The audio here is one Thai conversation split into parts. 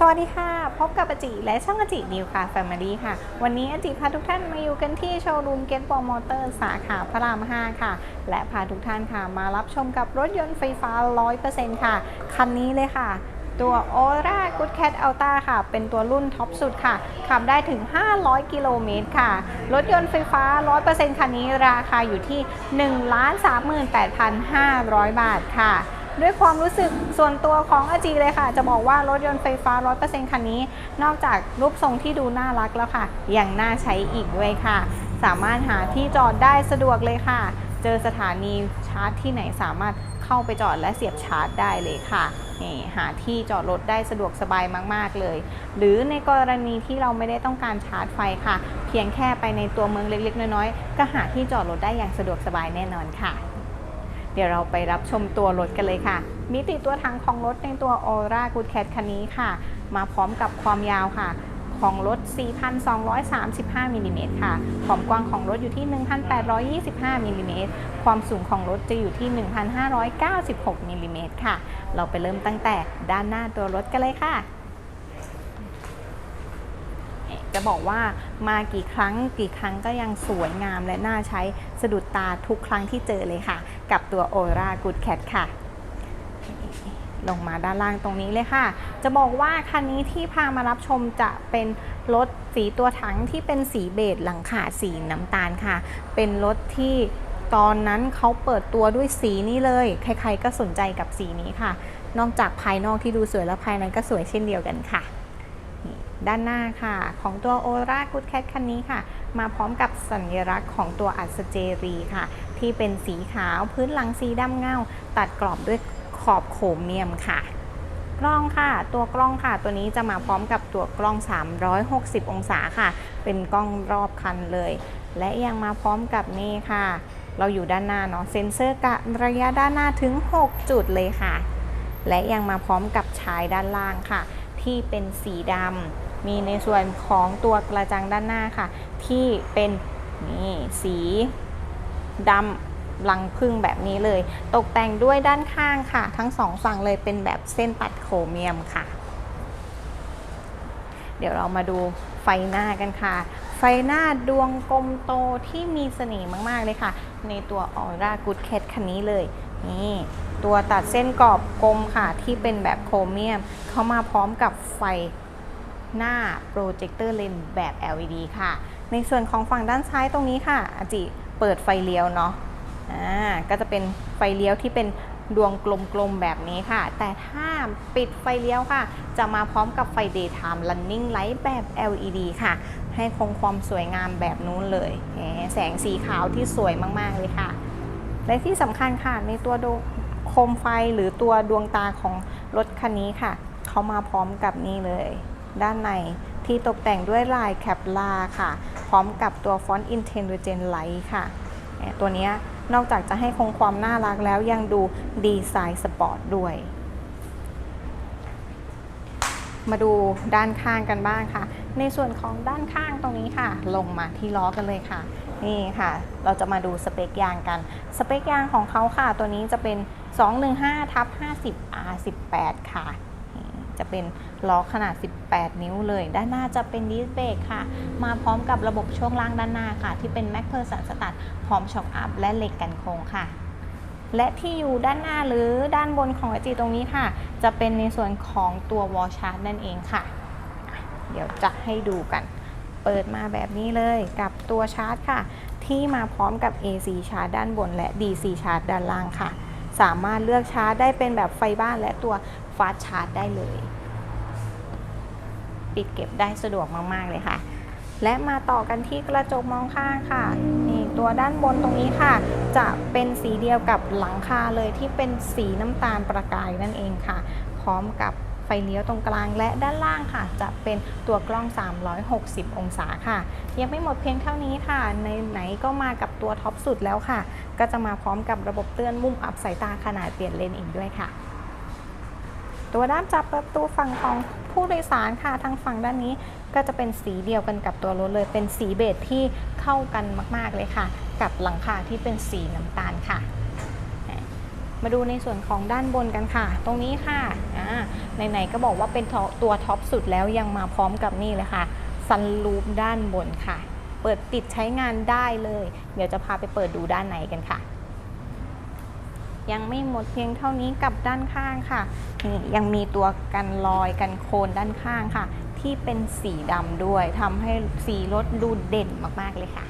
สวัสดีค่ะ พบกับอจิและช่องอจินิวค่ะแฟมิลี่ค่ะ วันนี้อจิพาทุกท่านมาอยู่กันที่โชว์รูมเกตบอลมอเตอร์สาขาพระราม 5 ค่ะ และพาทุกท่านค่ะมารับชมกับรถยนต์ไฟฟ้า 100%ค่ะ คันนี้เลยค่ะตัว Aura Good Cat Alta ค่ะ เป็นตัวรุ่นท็อปสุดค่ะ ขับได้ถึง 500 กิโลเมตรค่ะ รถยนต์ไฟฟ้า 100%คันนี้ราคาอยู่ที่ 138,500 บาทค่ะ ด้วยความรู้สึกส่วนตัวของอาจีเลยค่ะ จะบอกว่ารถยนต์ไฟฟ้า 100%คันนี้ นอกจากรูปทรงที่ดูน่ารักแล้วค่ะ ยังน่าใช้อีกด้วยค่ะ สามารถหาที่จอดได้สะดวกเลยค่ะ เจอสถานีชาร์จที่ไหนสามารถเข้าไปจอดและเสียบชาร์จได้เลยค่ะนี่หาที่จอดรถได้สะดวกสบายมาก ๆ เลย หรือในกรณีที่เราไม่ได้ต้องการชาร์จไฟค่ะ เพียงแค่ไปในตัวเมืองเล็ก ๆ น้อย ๆ ก็หาที่จอดรถได้อย่างสะดวกสบายแน่นอนค่ะ ดี๋ยวเราไปรับชมตัวรถกันเลยค่ะ มิติตัวถังของรถในตัว Aura Good Cat คันนี้ค่ะ มาพร้อมกับความยาวค่ะของรถ 4,235 มิลลิเมตรค่ะ ความกว้างของรถอยู่ที่ 1,825 มิลลิเมตร ความสูงของรถจะอยู่ที่ 1,596 มิลลิเมตรค่ะ เราไปเริ่มตั้งแต่ด้านหน้าตัวรถกันเลยค่ะ จะบอกว่ามากี่ครั้งกี่ครั้งก็ยังสวยงามและน่าใช้สะดุดตาทุกครั้งที่เจอเลยค่ะ กับตัว Aura Good Cat ค่ะ ลงมาด้านล่างตรงนี้เลยค่ะ จะบอกว่าคันนี้ที่พามารับชมจะเป็นรถสีตัวถังที่เป็นสีเบจหลังคาสีน้ำตาลค่ะ เป็นรถที่ตอนนั้นเขาเปิดตัวด้วยสีนี้เลย ใครๆก็สนใจกับสีนี้ค่ะ นอกจากภายนอกที่ดูสวยแล้วภายในก็สวยเช่นเดียวกันค่ะ ด้านหน้าค่ะ ของตัว Aura Good Cat คันนี้ค่ะ มาพร้อมกับสัญลักษณ์ของตัวอัศเจรีค่ะ ที่เป็นสีขาวพื้นหลังสีดำเงา ตัดกรอบด้วยขอบโครเมียมค่ะ กล้องค่ะ ตัวกล้องค่ะ ตัวนี้จะมาพร้อมกับตัวกล้อง 360 องศาค่ะ เป็นกล้องรอบคันเลย และยังมาพร้อมกับนี่ค่ะ เราอยู่ด้านหน้าเนาะเซ็นเซอร์กะระยะด้านหน้าถึง 6 จุดเลยค่ะ และยังมาพร้อมกับชายด้านล่างค่ะ ที่เป็นสีดำมีในส่วนของตัวกระจังด้านหน้าค่ะ ที่เป็นนี่สี ดำลังพึ่งแบบนี้เลย ตกแต่งด้วยด้านข้างค่ะ ทั้งสองฝั่งเลยเป็นแบบเส้นตัดโครเมียมค่ะ เดี๋ยวเรามาดูไฟหน้ากันค่ะ ไฟหน้าดวงกลมโตที่มีเสน่ห์มาก ๆ เลยค่ะ ในตัว Aura Good Cat คันนี้เลยนี่ตัวตัดเส้นกรอบกลมค่ะ ที่เป็นแบบโครเมียม เข้ามาพร้อมกับไฟหน้าโปรเจคเตอร์เลนแบบ LED ค่ะ ในส่วนของฝั่งด้านซ้ายตรงนี้ค่ะอาจิ เปิดไฟเลี้ยวเนาะอ่าก็จะเป็นไฟเลี้ยวที่เป็นดวงกลมๆแบบนี้ค่ะ แต่ถ้าปิดไฟเลี้ยวค่ะ จะมาพร้อมกับไฟ daytime running light แบบ LED ค่ะ ให้คงความสวยงามแบบนู้นเลยแหมแสงสีขาวที่สวยมากๆเลยค่ะ และที่สำคัญค่ะ ในตัวโคมไฟหรือตัวดวงตาของรถคันนี้ค่ะ เขามาพร้อมกับนี่เลย ด้านใน ที่ตกแต่งด้วยลายแคปลาค่ะ พร้อมกับตัวฟอนต์ Intelligent Light ค่ะ ตัวนี้นอกจากจะให้คงความน่ารักแล้วยังดูดีไซน์สปอร์ตด้วย มาดูด้านข้างกันบ้างค่ะ ในส่วนของด้านข้างตรงนี้ค่ะ ลงมาที่ล้อกันเลยค่ะ นี่ค่ะ เราจะมาดูสเปคยางกัน สเปคยางของเขาค่ะ ตัวนี้จะเป็น 215ทับ50 R18 ค่ะ จะเป็นล้อขนาด 18 นิ้วเลย ด้านหน้าจะเป็นดิสเบรกค่ะ มาพร้อมกับระบบช่วงล่างด้านหน้าค่ะ ที่เป็นแม็กเพอร์สันสตัดพร้อมช็อคอัพและเหล็กกันโค้งค่ะ และที่อยู่ด้านหน้าหรือด้านบนของไอจีตรงนี้ค่ะ จะเป็นในส่วนของตัววอลชาร์จนั่นเองค่ะ เดี๋ยวจะให้ดูกัน เปิดมาแบบนี้เลยกับตัวชาร์จค่ะ ที่มาพร้อมกับ AC ชาร์จด้านบน และ DC ชาร์จด้านล่างค่ะสามารถเลือกชาร์จได้เป็นแบบไฟบ้านและตัวฟาสชาร์จได้เลย ปิดเก็บได้สะดวกมาก ๆ เลยค่ะ และมาต่อกันที่กระจกมองข้างค่ะ นี่ตัวด้านบนตรงนี้ค่ะ จะเป็นสีเดียวกับหลังคาเลยที่เป็นสีน้ำตาลประกายนั่นเองค่ะ พร้อมกับไฟเลี้ยวตรงกลางและด้านล่างค่ะ จะเป็นตัวกล้อง 360 องศาค่ะ ยังไม่หมดเพียงเท่านี้ค่ะ ในไหนก็มากับตัวท็อปสุดแล้วค่ะ ก็จะมาพร้อมกับระบบเตือนมุมอับสายตาขนาดเปลี่ยนเลนอีกด้วยค่ะ ตัวด้านจับประตูฝั่งของผู้โดยสารค่ะทางฝั่งด้านนี้ก็จะเป็นสีเดียวกันกับตัวรถเลย เป็นสีเบจที่เข้ากันมากๆเลยค่ะ กับหลังคาที่เป็นสีน้ำตาลค่ะ มาดูในส่วนของด้านบนกันค่ะ ตรงนี้ค่ะไหนๆก็บอกว่าเป็นตัวท็อปสุดแล้วยังมาพร้อมกับนี่เลยค่ะซันลูปด้านบนค่ะ เปิดติดใช้งานได้เลย เดี๋ยวจะพาไปเปิดดูด้านในกันค่ะ ยังไม่หมดเพียงเท่านี้กับด้านข้างค่ะนี่ยังมีตัวกันรอยกันโคลนด้านข้างค่ะ ที่เป็นสีดำด้วยทำให้สีรถดูเด่นมากๆเลยค่ะ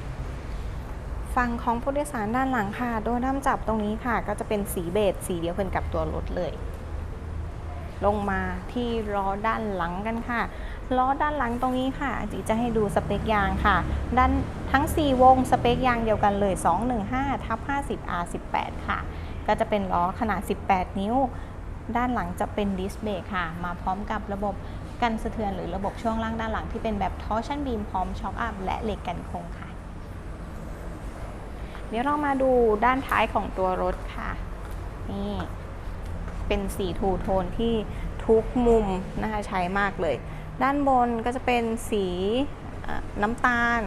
ฝั่งของผู้โดยสารด้านหลังค่ะ โดยด้ามจับตรงนี้ค่ะ ก็จะเป็นสีเบจสีเดียวกันกับตัวรถเลย ลงมาที่ล้อด้านหลังกันค่ะล้อด้านหลังตรงนี้ค่ะจีจะให้ดูสเปคยางค่ะ ด้านทั้ง 4 วงสเปคยางเดียวกันเลย 215ทับ50 R18 ค่ะ ก็จะเป็นล้อขนาด 18 นิ้ว ด้านหลังจะเป็นดิสเบรกค่ะ มาพร้อมกับระบบกันสะเทือนหรือระบบช่วงล่างด้านหลังที่เป็นแบบทอร์ชันบีมพร้อมช็อคอัพและเหล็กกันโค้งค่ะ เดี๋ยวเรามาดูด้านท้ายของตัวรถค่ะ นี่เป็นสีทูโทนที่ทุกมุมนะคะใช้มากเลย ด้านบนก็จะเป็นสีน้ำตาล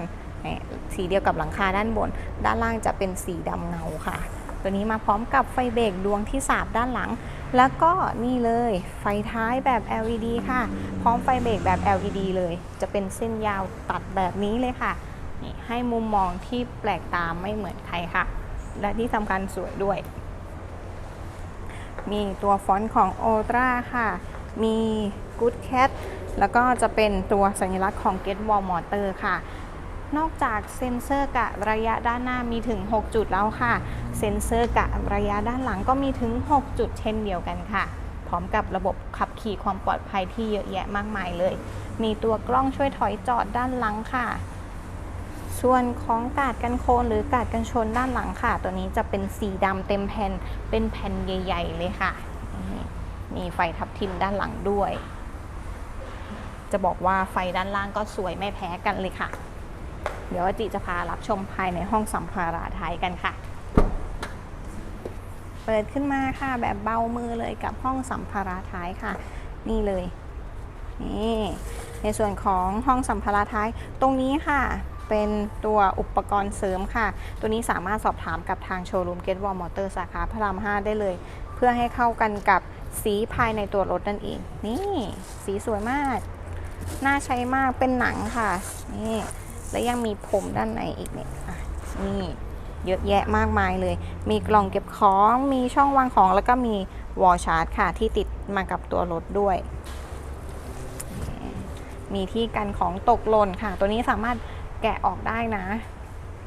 สีเดียวกับหลังคาด้านบน ด้านล่างจะเป็นสีดำเงาค่ะ ตัวนี้มาพร้อมกับไฟเบรกดวงที่สาบด้านหลัง แล้วก็นี่เลยไฟท้ายแบบ LED ค่ะ พร้อมไฟเบรกแบบ LED เลย จะเป็นเส้นยาวตัดแบบนี้เลยค่ะนี่ให้มุมมองที่แปลกตาไม่เหมือนใครค่ะ และที่สำคัญสวยด้วย มีตัวฟอนต์ของ o t r a ค่ะ มี Good Cat แล้วก็จะเป็นตัวสัญลักษณ์ของ Get Wall Motor ค่ะ นอกจากเซ็นเซอร์กะระยะด้านหน้ามีถึง 6 จุดแล้วค่ะ เซ็นเซอร์กะระยะด้านหลังก็มีถึง 6 จุดเช่นเดียวกันค่ะ พร้อมกับระบบขับขี่ความปลอดภัยที่เยอะแยะมากมายเลย มีตัวกล้องช่วยถอยจอดด้านหลังค่ะ ส่วนของกาดกันโคลนหรือกาดกันชนด้านหลังค่ะ ตัวนี้จะเป็นสีดำเต็มแผ่น เป็นแผ่นใหญ่ ๆ เลยค่ะ มีไฟทับทิมด้านหลังด้วย จะบอกว่าไฟด้านล่างก็สวยไม่แพ้กันเลยค่ะ เดี๋ยวจิจะพารับชมภายในห้องสัมภาระท้ายกันค่ะ เปิดขึ้นมาค่ะแบบเบามือเลยกับห้องสัมภาระท้ายค่ะ นี่เลยนี่ในส่วนของห้องสัมภาระท้ายตรงนี้ค่ะเป็นตัวอุปกรณ์เสริมค่ะ ตัวนี้สามารถสอบถามกับทางโชว์รูมเกตวอลมอเตอร์สาขาพระราม 5 ได้เลย เพื่อให้เข้ากันกับสีภายในตัวรถนั่นเอง นี่ สีสวยมาก น่าใช้มากเป็นหนังค่ะ นี่ และยังมีผมด้านในอีกเนี่ยนี่เยอะแยะมากมายเลย มีกล่องเก็บของ มีช่องวางของ แล้วก็มีวอลชาร์จค่ะที่ติดมากับตัวรถด้วย มีที่กันของตกหล่นค่ะ ตัวนี้สามารถแกะออกได้นะ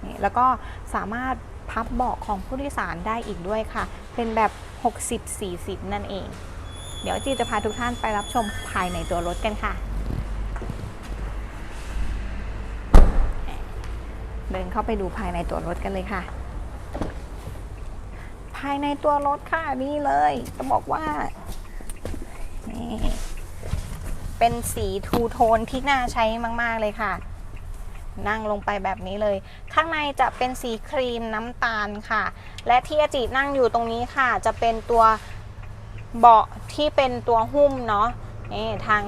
นี่แล้วก็สามารถพับเบาะของผู้โดยสารได้อีกด้วยค่ะ เป็นแบบ 60-40 นั่นเอง เดี๋ยวจีจะพาทุกท่านไปรับชมภายในตัวรถกันค่ะ เดินเข้าไปดูภายในตัวรถกันเลยค่ะ ภายในตัวรถค่ะนี่เลยจะบอกว่านี่เป็นสีทูโทนที่น่าใช้มาก ๆ เลยค่ะ นั่งลงไปแบบนี้เลย ข้างในจะเป็นสีครีมน้ำตาลค่ะ และที่อาจินั่งอยู่ตรงนี้ค่ะ จะเป็นตัวเบาะที่เป็นตัวหุ้มเนาะนี่ทาง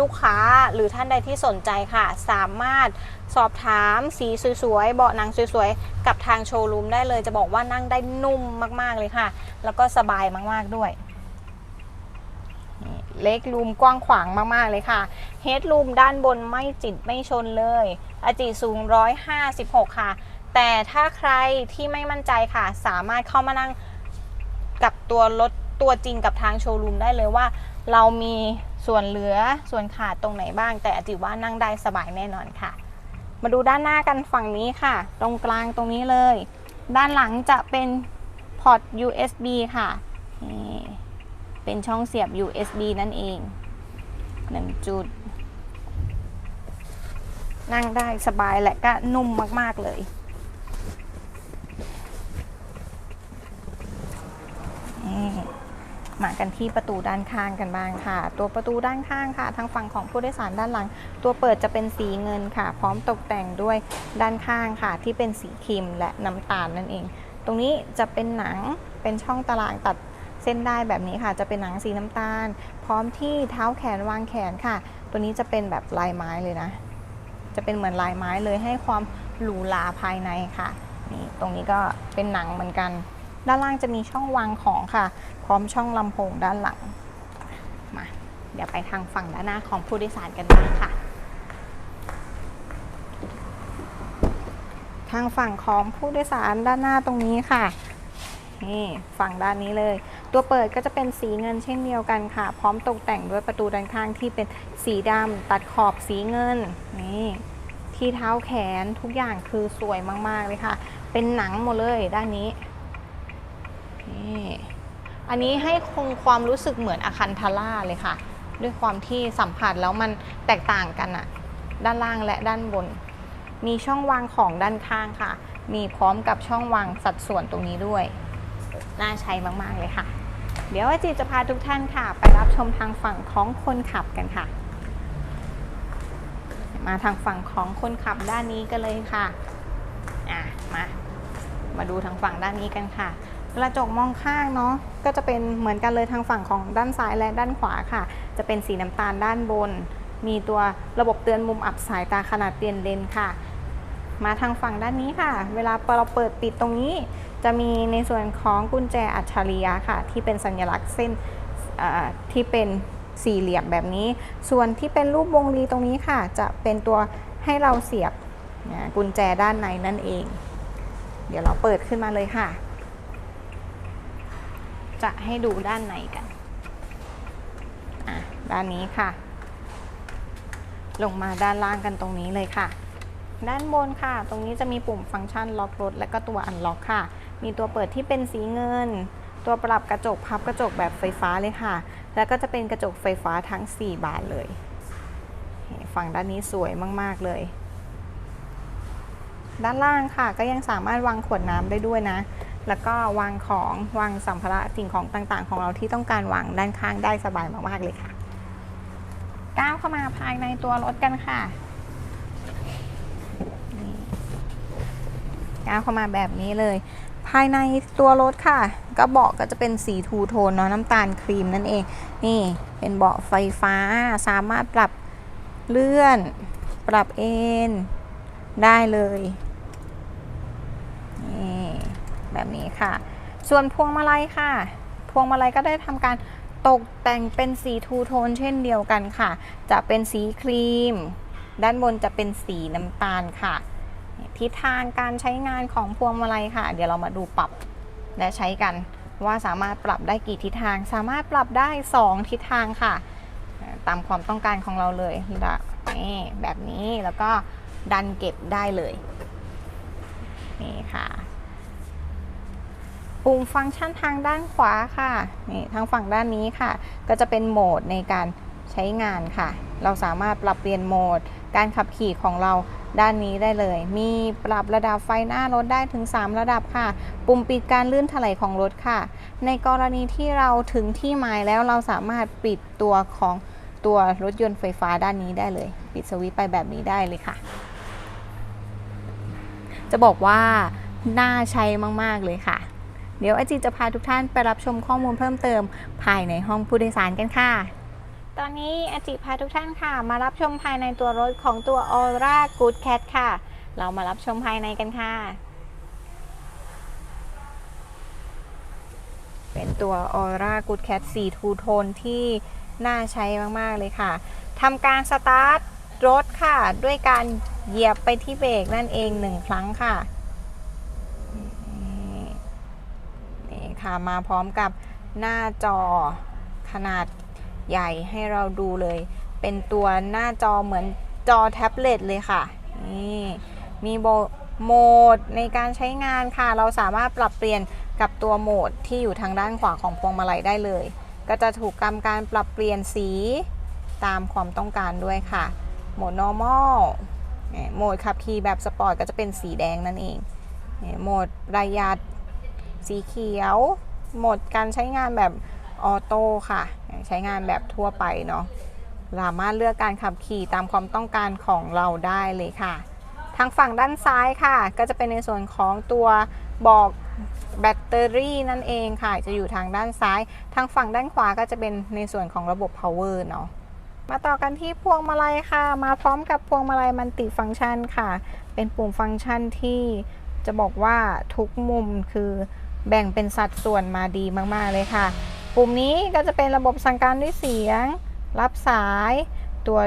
ลูกค้าหรือท่านใดที่สนใจค่ะ สามารถสอบถามสีสวยๆเบาะหนังสวยๆ กับทางโชว์รูมได้เลย จะบอกว่านั่งได้นุ่มมากๆเลยค่ะ แล้วก็สบายมากๆด้วยเล็กรูมกว้างขวางมากๆเลยค่ะเฮดรูมด้านบนไม่จิตไม่ชนเลยอาจิสูง 156 ค่ะ แต่ถ้าใครที่ไม่มั่นใจค่ะ สามารถเข้ามานั่งกับตัวรถตัวจริงกับทางโชว์รูมได้เลยว่า เรามี ส่วนเหลือส่วนขาดตรงไหนบ้าง แต่อจิว่านั่งได้สบายแน่นอนค่ะ มาดูด้านหน้ากันฝั่งนี้ค่ะ ตรงกลางตรงนี้เลย ด้านหลังจะเป็นพอร์ต USB ค่ะนี่เป็นช่องเสียบ USB นั่นเองหนึ่งจุด นั่งได้สบายและก็นุ่มมาก ๆ เลย นี่ มากันที่ประตูด้านข้างกันบ้างค่ะ ตัวประตูด้านข้างค่ะ ทางฝั่งของผู้โดยสารด้านหลัง ตัวเปิดจะเป็นสีเงินค่ะ พร้อมตกแต่งด้วยด้านข้างค่ะ ที่เป็นสีครีมและน้ำตาลนั่นเอง ตรงนี้จะเป็นหนังเป็นช่องตารางตัดเส้นได้แบบนี้ค่ะ จะเป็นหนังสีน้ำตาล พร้อมที่เท้าแขนวางแขนค่ะ ตัวนี้จะเป็นแบบลายไม้เลยนะ จะเป็นเหมือนลายไม้เลยให้ความหรูหราภายในค่ะนี่ตรงนี้ก็เป็นหนังเหมือนกัน ด้านล่างจะมีช่องวางของค่ะ พร้อมช่องลำโพงด้านหลัง มา เดี๋ยวไปทางฝั่งด้านหน้าของผู้โดยสารกันบ้างค่ะ ทางฝั่งของผู้โดยสารด้านหน้าตรงนี้ค่ะ นี่ฝั่งด้านนี้เลย ตัวเปิดก็จะเป็นสีเงินเช่นเดียวกันค่ะ พร้อมตกแต่งด้วยประตูด้านข้างที่เป็นสีดำตัดขอบสีเงิน นี่ที่เท้าแขนทุกอย่างคือสวยมาก ๆ เลยค่ะ เป็นหนังหมดเลยด้านนี้ นี่อันนี้ให้คงความรู้สึกเหมือนอาคันทาร่าเลยค่ะ ด้วยความที่สัมผัสแล้วมันแตกต่างกันอะด้านล่างและด้านบน มีช่องวางของด้านข้างค่ะ มีพร้อมกับช่องวางสัดส่วนตรงนี้ด้วย น่าใช้มาก ๆ เลยค่ะ เดี๋ยวอาจีจะพาทุกท่านค่ะ ไปรับชมทางฝั่งของคนขับกันค่ะ มาทางฝั่งของคนขับด้านนี้กันเลยค่ะ อะ มา มาดูทางฝั่งด้านนี้กันค่ะ กระจกมองข้างเนาะก็จะเป็นเหมือนกันเลยทางฝั่งของด้านซ้ายและด้านขวาค่ะ จะเป็นสีน้ำตาลด้านบน มีตัวระบบเตือนมุมอับสายตาขนาดเปลี่ยนเลนค่ะ มาทางฝั่งด้านนี้ค่ะ เวลาเราเปิดปิดตรงนี้ จะมีในส่วนของกุญแจอัจฉริยะค่ะ ที่เป็นสัญลักษณ์เส้นที่เป็นสี่เหลี่ยมแบบนี้ ส่วนที่เป็นรูปวงรีตรงนี้ค่ะ จะเป็นตัวให้เราเสียบกุญแจด้านในนั่นเอง เดี๋ยวเราเปิดขึ้นมาเลยค่ะ จะให้ดูด้านในกันอะด้านนี้ค่ะ ลงมาด้านล่างกันตรงนี้เลยค่ะ ด้านบนค่ะ ตรงนี้จะมีปุ่มฟังก์ชันล็อกรถ และก็ตัวอันล็อกค่ะ มีตัวเปิดที่เป็นสีเงิน ตัวปรับกระจกพับกระจกแบบไฟฟ้าเลยค่ะ แล้วก็จะเป็นกระจกไฟฟ้าทั้ง 4 บานเลย ฝั่งด้านนี้สวยมาก ๆ เลย ด้านล่างค่ะก็ยังสามารถวางขวดน้ำได้ด้วยนะ แล้วก็วางของวางสัมภาระสิ่งของต่างๆ ของเราที่ต้องการวางด้านข้างได้สบายมากๆเลยค่ะ ก้าวเข้ามาภายในตัวรถกันค่ะก้าวเข้ามาแบบนี้เลย ภายในตัวรถค่ะก็เบาะก็จะเป็นสีทูโทนเนาะน้ำตาลครีมนั่นเอง นี่เป็นเบาะไฟฟ้าสามารถปรับเลื่อน ปรับเอนได้เลย แบบนี้ค่ะ ส่วนพวงมาลัยค่ะ พวงมาลัยก็ได้ทำการตกแต่งเป็นสีทูโทนเช่นเดียวกันค่ะ จะเป็นสีครีม ด้านบนจะเป็นสีน้ำตาลค่ะ ทิศทางการใช้งานของพวงมาลัยค่ะ เดี๋ยวเรามาดูปรับและใช้กัน ว่าสามารถปรับได้กี่ทิศทาง สามารถปรับได้ 2 ทิศทางค่ะ ตามความต้องการของเราเลยนี่แบบนี้แล้วก็ดันเก็บได้เลย นี่ค่ะ ปุ่มฟังก์ชันทางด้านขวาค่ะนี่ทางฝั่งด้านนี้ค่ะ ก็จะเป็นโหมดในการใช้งานค่ะ เราสามารถปรับเปลี่ยนโหมด การขับขี่ของเราด้านนี้ได้เลย มีปรับระดับไฟหน้ารถได้ถึง 3 ระดับค่ะ ปุ่มปิดการลื่นถลายของรถค่ะ ในกรณีที่เราถึงที่หมายแล้วเราสามารถปิดตัวของตัวรถยนต์ไฟฟ้าด้านนี้ได้เลย ปิดสวิตช์ไปแบบนี้ได้เลยค่ะ จะบอกว่าน่าใช้มาก ๆ เลยค่ะ เดี๋ยวอาจีจะพาทุกท่านไปรับชมข้อมูลเพิ่มเติม ภายในห้องผู้โดยสารกันค่ะ ตอนนี้อาจิพาทุกท่านค่ะ มารับชมภายในตัวรถของตัว Aura Good Cat ค่ะ เรามารับชมภายในกันค่ะ เป็นตัว Aura Good Cat สีทูโทนที่น่าใช้มาก ๆ เลยค่ะทำการสตาร์ทรถค่ะ ด้วยการเหยียบไปที่เบรกนั่นเองหนึ่งครั้งค่ะ นี่ค่ะ มาพร้อมกับหน้าจอขนาดใหญ่ให้เราดูเลย เป็นตัวหน้าจอเหมือนจอแท็บเล็ตเลยค่ะ นี่มีโหมดในการใช้งานค่ะ เราสามารถปรับเปลี่ยนกับตัวโหมดที่อยู่ทางด้านขวาของพวงมาลัยได้เลย ก็จะถูกกำการปรับเปลี่ยนสีตามความต้องการด้วยค่ะ โหมด normal โหมดขับขี่แบบสปอร์ตก็จะเป็นสีแดงนั่นเอง โหมดประหยัด สีเขียว หมดการใช้งานแบบออโต้ค่ะ ใช้งานแบบทั่วไปเนาะสามารถเลือกการขับขี่ตามความต้องการของเราได้เลยค่ะ ทางฝั่งด้านซ้ายค่ะ ก็จะเป็นในส่วนของตัวบอกแบตเตอรี่นั่นเองค่ะ จะอยู่ทางด้านซ้าย ทางฝั่งด้านขวาก็จะเป็นในส่วนของระบบ power เนาะมาต่อกันที่พวงมาลัยค่ะ มาพร้อมกับพวงมาลัยมันติฟังก์ชันค่ะ เป็นปุ่มฟังก์ชันที่จะบอกว่าทุกมุมคือ แบ่งเป็นสัดส่วนมาดีมากๆเลยค่ะ ปุ่มนี้ก็จะเป็นระบบสั่งการด้วยเสียง รับสายตัว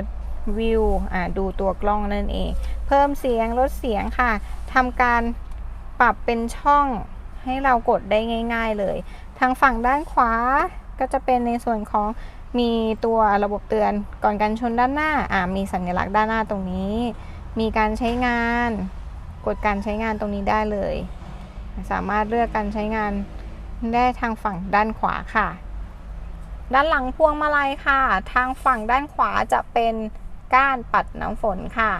วิวอ่าดูตัวกล้องนั่นเอง เพิ่มเสียงลดเสียงค่ะทำการปรับเป็นช่องให้เรากดได้ง่าย ๆเลย ทางฝั่งด้านขวาก็จะเป็นในส่วนของมีตัวระบบเตือนก่อนการชนด้านหน้าอ่ามีสัญลักษณ์ด้านหน้าตรงนี้ มีการใช้งาน กดการใช้งานตรงนี้ได้เลย สามารถเลือกการใช้งานได้ทางฝั่งด้านขวาค่ะ ด้านหลังพวงมาลัยค่ะ ทางฝั่งด้านขวาจะเป็นก้านปัดน้ำฝนค่ะ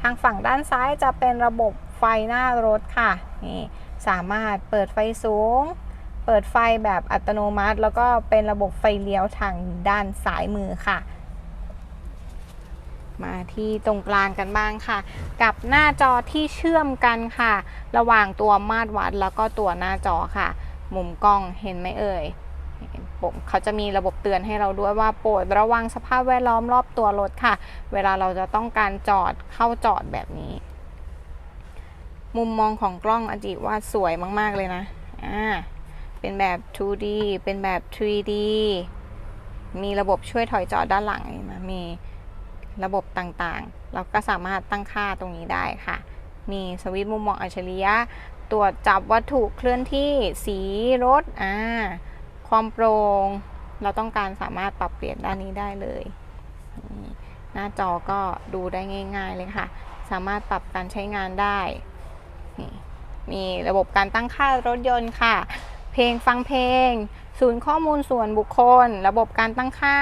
ทางฝั่งด้านซ้ายจะเป็นระบบไฟหน้ารถค่ะนี่สามารถเปิดไฟสูง เปิดไฟแบบอัตโนมัติ แล้วก็เป็นระบบไฟเลี้ยวทางด้านซ้ายมือค่ะ มาที่ตรงกลางกันบ้างค่ะ กับหน้าจอที่เชื่อมกันค่ะ ระหว่างตัวมาตรวัดแล้วก็ตัวหน้าจอค่ะ มุมกล้องเห็นไหมเอ่ยผมเขาจะมีระบบเตือนให้เราด้วยว่าโปรดระวังสภาพแวดล้อมรอบตัวรถค่ะ เวลาเราจะต้องการจอดเข้าจอดแบบนี้ มุมมองของกล้องอจิว่าสวยมาก ๆ เลยนะอ่าเป็นแบบ 2D เป็นแบบ 3D มีระบบช่วยถอยจอดด้านหลังนะมี ระบบต่างๆ เราก็สามารถตั้งค่าตรงนี้ได้ค่ะ มีสวิตช์มุมมองอัจฉริยะ ตรวจจับวัตถุเคลื่อนที่สีรถอ่าความโปร่งเราต้องการสามารถปรับเปลี่ยนด้านนี้ได้เลย หน้าจอก็ดูได้ง่าย ๆเลยค่ะ สามารถปรับการใช้งานได้มีระบบการตั้งค่ารถยนต์ค่ะ เพลงฟังเพลง ศูนย์ข้อมูลส่วนบุคคล ระบบการตั้งค่า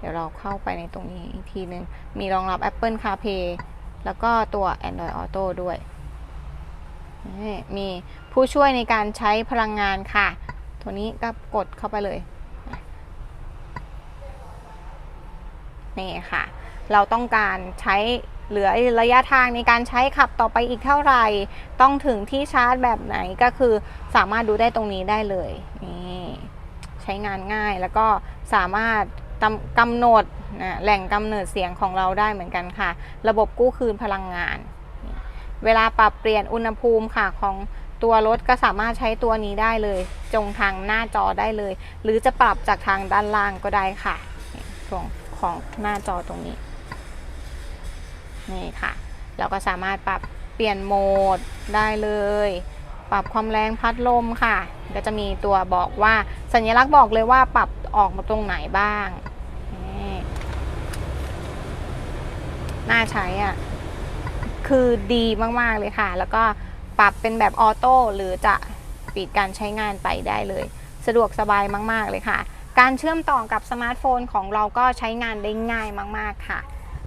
เดี๋ยวเราเข้าไปในตรงนี้อีกทีนึงมีรองรับ Apple CarPlay แล้วก็ตัว Android Auto ด้วย มีผู้ช่วยในการใช้พลังงานค่ะ ตัวนี้ก็กดเข้าไปเลย นี่ค่ะ เราต้องการใช้เหลือระยะทางในการใช้ขับต่อไปอีกเท่าไหร่ ต้องถึงที่ชาร์จแบบไหนก็คือสามารถดูได้ตรงนี้ได้เลย นี่ ใช้งานง่ายแล้วก็สามารถ กำหนดนะแหล่งกำเนิดเสียงของเราได้เหมือนกันค่ะ ระบบกู้คืนพลังงาน เวลาปรับเปลี่ยนอุณหภูมิค่ะของตัวรถก็สามารถใช้ตัวนี้ได้เลย จงทางหน้าจอได้เลย หรือจะปรับจากทางด้านล่างก็ได้ค่ะตรงของหน้าจอตรงนี้ นี่ค่ะ เราก็สามารถปรับเปลี่ยนโหมดได้เลย ปรับความแรงพัดลมค่ะ ก็จะมีตัวบอกว่าสัญลักษณ์บอกเลยว่าปรับออกมาตรงไหนบ้างนี่ น่าใช้อะ คือดีมากๆเลยค่ะ แล้วก็ปรับเป็นแบบออโต้หรือจะปิดการใช้งานไปได้เลย สะดวกสบายมาก ๆ เลยค่ะ การเชื่อมต่อกับสมาร์ทโฟนของเราก็ใช้งานได้ง่ายมาก ๆค่ะ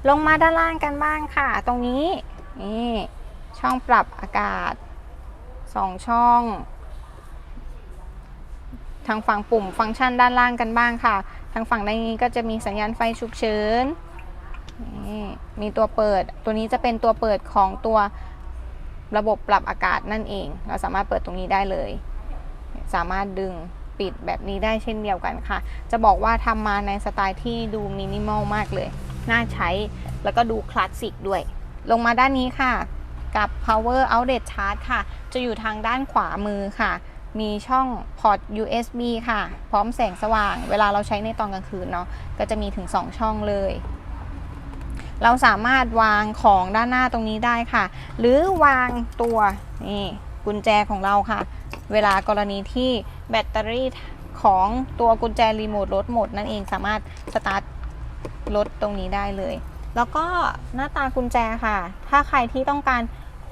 ลงมาด้านล่างกันบ้างค่ะ ตรงนี้นี่ช่องปรับอากาศ 2 ช่องทางฝั่งปุ่มฟังก์ชันด้านล่างกันบ้างค่ะ ทางฝั่งด้านนี้ก็จะมีสัญญาณไฟฉุกเฉิน นี่มีตัวเปิด ตัวนี้จะเป็นตัวเปิดของตัวระบบปรับอากาศนั่นเอง เราสามารถเปิดตรงนี้ได้เลย สามารถดึงปิดแบบนี้ได้เช่นเดียวกันค่ะ จะบอกว่าทำมาในสไตล์ที่ดูมินิมอลมากเลย น่าใช้ แล้วก็ดูคลาสสิกด้วย ลงมาด้านนี้ค่ะ กับ power outlet charge ค่ะ จะอยู่ทางด้านขวามือค่ะ มีช่องพอร์ต USB ค่ะ พร้อมแสงสว่าง เวลาเราใช้ในตอนกลางคืนเนาะ ก็จะมีถึง 2 ช่องเลย เราสามารถวางของด้านหน้าตรงนี้ได้ค่ะ หรือวางตัวนี่กุญแจของเราค่ะ เวลากรณีที่แบตเตอรี่ของตัวกุญแจรีโมทรถหมดนั่นเองสามารถสตาร์ทรถตรงนี้ได้เลย แล้วก็หน้าตากุญแจค่ะ ถ้าใครที่ต้องการ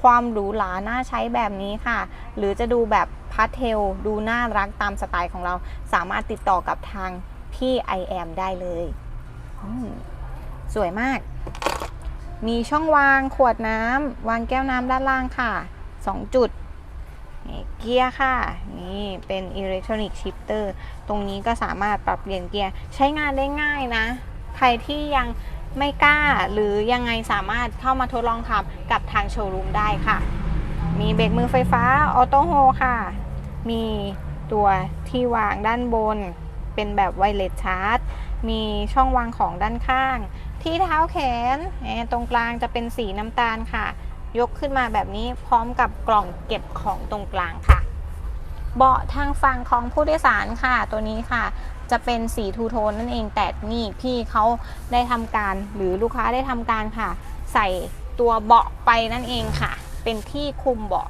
ความหรูหราน่าใช้แบบนี้ค่ะ หรือจะดูแบบพาสเทลดูน่ารักตามสไตล์ของเรา สามารถติดต่อกับทางพี่ I am ได้เลย สวยมาก มีช่องวางขวดน้ำวางแก้วน้ำด้านล่างค่ะ2จุดเกียร์ค่ะ นี่เป็นอิเล็กทรอนิกส์ชิปเตอร์ตรงนี้ก็สามารถปรับเปลี่ยนเกียร์ใช้งานได้ง่ายนะ ใครที่ยังไม่กล้าหรือยังไงสามารถเข้ามาทดลองขับกับทางโชว์รูมได้ค่ะ มีเบรกมือไฟฟ้าออโต้โฮค่ะ มีตัวที่วางด้านบน เป็นแบบไวเลสชาร์จ มีช่องวางของด้านข้าง ที่เท้าแขนตรงกลางจะเป็นสีน้ำตาลค่ะ ยกขึ้นมาแบบนี้พร้อมกับกล่องเก็บของตรงกลางค่ะ เบาะทางฝั่งของผู้โดยสารค่ะ ตัวนี้ค่ะ จะเป็นสีทูโทนนั่นเองแต่นี่พี่เขาได้ทำการหรือลูกค้าได้ทำการค่ะ ใส่ตัวเบาะไปนั่นเองค่ะ เป็นที่คุมเบาะ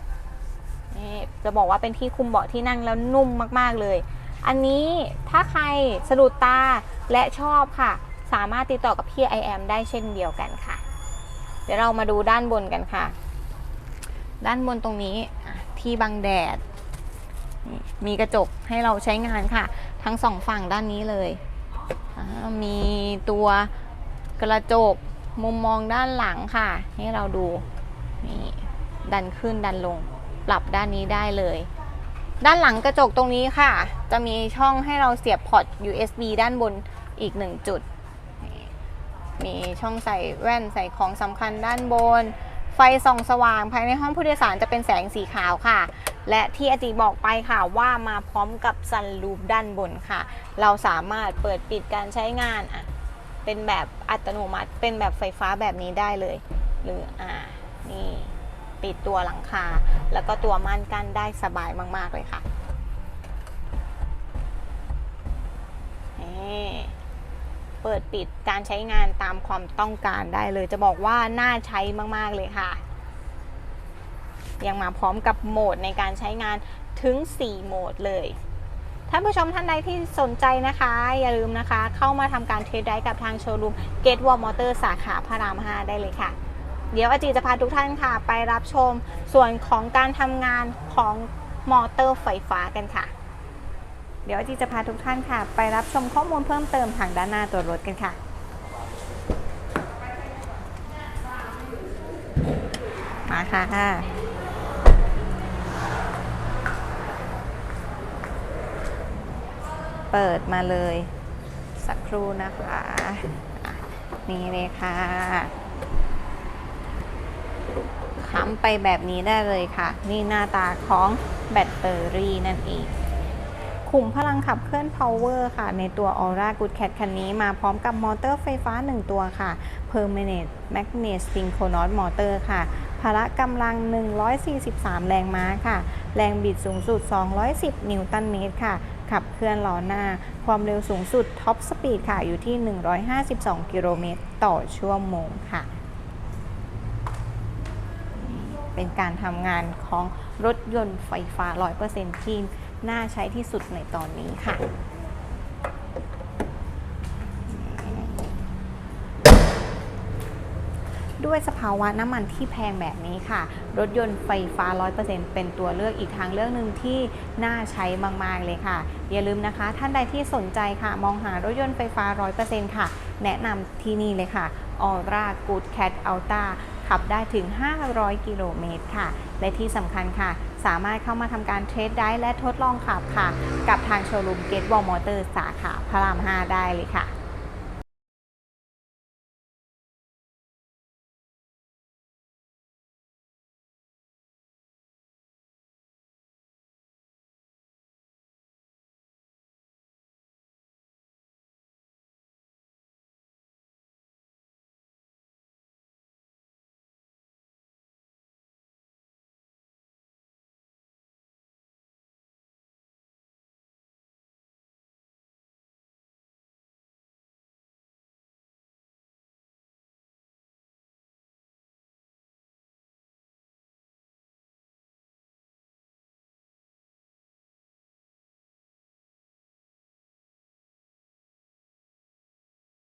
จะบอกว่าเป็นที่คุมเบาะที่นั่งแล้วนุ่มมากๆเลย อันนี้ถ้าใครสะดุดตาและชอบค่ะ สามารถติดต่อกับพี่ i อ m ได้เช่นเดียวกันค่ะ เดี๋ยวเรามาดูด้านบนกันค่ะ ด้านบนตรงนี้ที่บังแดด มีกระจกให้เราใช้งานค่ะ ทั้งสองฝั่งด้านนี้เลย มีตัวกระจกมุมมองด้านหลังค่ะ ให้เราดูนี่ดันขึ้นดันลง ปรับด้านนี้ได้เลย ด้านหลังกระจกตรงนี้ค่ะ จะมีช่องให้เราเสียบพอร์ต USB ด้านบนอีกหนึ่งจุด มีช่องใส่แว่นใส่ของสำคัญด้านบน ไฟส่องสว่างภายในห้องผู้โดยสารจะเป็นแสงสีขาวค่ะ และที่อาจีบอกไปค่ะว่ามาพร้อมกับซันรูฟด้านบนค่ะ เราสามารถเปิดปิดการใช้งานอะเป็นแบบอัตโนมัติ เป็นแบบไฟฟ้าแบบนี้ได้เลย หรืออ่านี่ปิดตัวหลังคา แล้วก็ตัวม่านกั้นได้สบายมาก ๆ เลยค่ะนี่ เปิดปิดการใช้งานตามความต้องการได้เลย จะบอกว่าน่าใช้มาก ๆ เลยค่ะ ยังมาพร้อมกับโหมดในการใช้งานถึง 4 โหมดเลยท่านผู้ชมท่านใดที่สนใจนะคะ อย่าลืมนะคะ เข้ามาทำการเทสได้กับทางโชว์รูม Get Wall Motor สาขาพระราม 5 ได้เลยค่ะ เดี๋ยวอาจีจะพาทุกท่านค่ะ ไปรับชมส่วนของการทำงานของมอเตอร์ไฟฟ้ากันค่ะ เดี๋ยวอาจีจะพาทุกท่านค่ะ ไปรับชมข้อมูลเพิ่มเติมทางด้านหน้าตัวรถกันค่ะมาค่ะเปิดมาเลยสักครู่นะคะอะนี่เลยค่ะค้ำไปแบบนี้ได้เลยค่ะ นี่หน้าตาของแบตเตอรี่นั่นเอง ขุมพลังขับเคลื่อน power ค่ะ ในตัว Aura Good Cat คันนี้มาพร้อมกับมอเตอร์ไฟฟ้า 1 ตัวค่ะ Permanent Magnet Synchronous Motor ค่ะ พละกำลัง 143 แรงม้าค่ะ แรงบิดสูงสุด 210 นิวตันเมตรค่ะ ขับเคลื่อนล้อหน้า ความเร็วสูงสุดท็อปสปีดค่ะ อยู่ที่ 152 กิโลเมตรต่อชั่วโมงค่ะ เป็นการทำงานของรถยนต์ไฟฟ้า 100%ที่ น่าใช้ที่สุดในตอนนี้ค่ะ ด้วยสภาวะน้ำมันที่แพงแบบนี้ค่ะ รถยนต์ไฟฟ้า 100%เป็นตัวเลือกอีกทางเลือกหนึ่งที่น่าใช้มาก ๆ เลยค่ะ อย่าลืมนะคะ ท่านใดที่สนใจค่ะ มองหารถยนต์ไฟฟ้า 100%ค่ะ แนะนำที่นี่เลยค่ะ Aura Good Cat Ultra ขับได้ถึง 500 กิโลเมตรค่ะ และที่สำคัญค่ะ สามารถเข้ามาทำการเทสได้และทดลองขับค่ะ กับทางโชว์รูมเกตวอลมอเตอร์สาขาพระราม 5 ได้เลยค่ะ